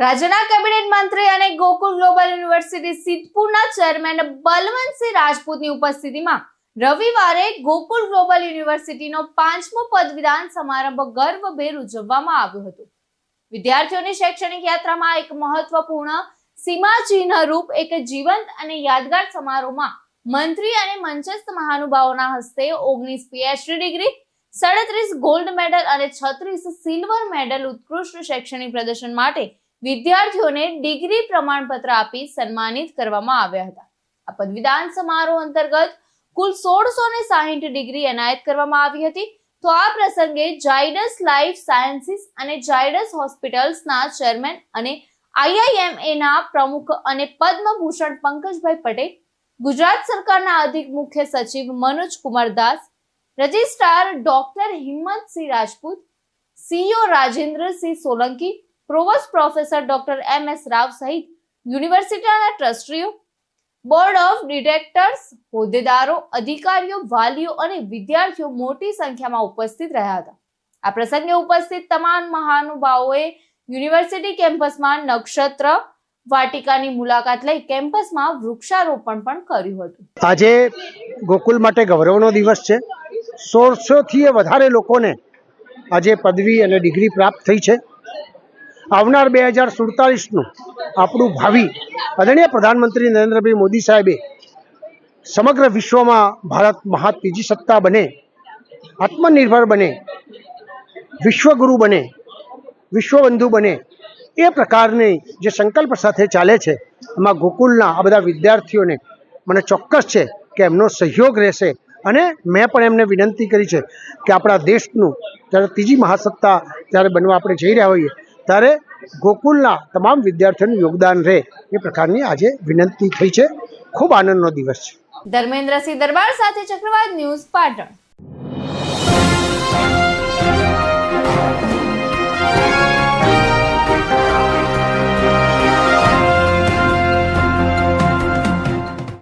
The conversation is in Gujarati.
રાજ્યના કેબિનેટ મંત્રી અને ગોકુલ ગ્લોબલ યુનિવર્સિટી સિદ્ધપુરના ચેરમેન બલવંતસિંહ રાજપૂતની ઉપસ્થિતિમાં રવિવારે ગોકુલ ગ્લોબલ યુનિવર્સિટીનો પાંચમો પદવીદાન સમારંભ ગર્વભેર ઉજવવામાં આવ્યો હતો. વિદ્યાર્થીઓની શૈક્ષણિક યાત્રામાં એક મહત્વપૂર્ણ સીમાચિહ્ન રૂપ એક જીવંત અને યાદગાર સમારોહમાં મંત્રી અને મંચસ્થ મહાનુભાવોના હસ્તે ઓગણીસ પીએચડી ડિગ્રી, સાડત્રીસ ગોલ્ડ મેડલ અને છત્રીસ સિલ્વર મેડલ ઉત્કૃષ્ટ શૈક્ષણિક પ્રદર્શન માટે વિદ્યાર્થીઓને ડિગ્રી પ્રમાણપત્ર આપી સન્માનિત કરવામાં આવ્યા હતા. આ પદવીદાન સમારોહ અંતર્ગત કુલ સોળસો ને સાહીઠ ડિગ્રી એનાયત કરવામાં આવી હતી. તો આ પ્રસંગે જાયડસ લાઈફ સાયન્સીસ અને જાયડસ હોસ્પિટલ્સના ચેરમેન અને આઈઆઈએમએના પ્રમુખ અને પદ્મભૂષણ પંકજભાઈ પટેલ, ગુજરાત સરકારના અધિક મુખ્ય સચિવ Manoj Kumar Das, registrar doctor Himmatsinh Rajput, CEO Rajendrasinh Solanki provost professor doctor M S Rao સહિત યુનિવર્સિટીના ટ્રસ્ટીઓ, બોર્ડ ઓફ ડિરેક્ટર્સ, હોદ્દેદારો, અધિકારીઓ, વાલીઓ અને વિદ્યાર્થીઓ મોટી સંખ્યામાં ઉપસ્થિત રહ્યા હતા. આ પ્રસંગે ઉપસ્થિત તમામ મહાનુભાવોએ યુનિવર્સિટી કેમ્પસમાં નક્ષત્ર, વાટિકાની મુલાકાત લઈ કેમ્પસમાં વૃક્ષારોપણ પણ કર્યું હતું. આજે ગોકુલ માટે ગૌરવનો દિવસ છે. સોળસોથી વધારે લોકોને આજે પદવી અને ડિગ્રી પ્રાપ્ત થઈ છે. આવનાર બે હજાર સુડતાલીસનું આપણું ભાવિ આદરણીય પ્રધાનમંત્રી નરેન્દ્રભાઈ મોદી સાહેબે સમગ્ર વિશ્વમાં ભારત મહા ત્રીજી સત્તા બને, આત્મનિર્ભર બને, વિશ્વગુરુ બને, વિશ્વબંધુ બને, એ પ્રકારની જે સંકલ્પ સાથે ચાલે છે, એમાં ગોકુલના આ બધા વિદ્યાર્થીઓને મને ચોક્કસ છે કે એમનો સહયોગ રહેશે અને મેં પણ એમને વિનંતી કરી છે કે આપણા દેશનું જ્યારે ત્રીજી મહાસત્તા જ્યારે બનવા આપણે જઈ રહ્યા હોઈએ ત્યારે ગોકુલના તમામ વિદ્યાર્થીઓનું યોગદાન રહે એ પ્રકારની આજે વિનંતી થઈ છે. ખૂબ આનંદનો દિવસ છે. ધર્મેન્દ્રસિંહ દરબાર સાથે ચક્રવાત ન્યૂઝ પાટણ.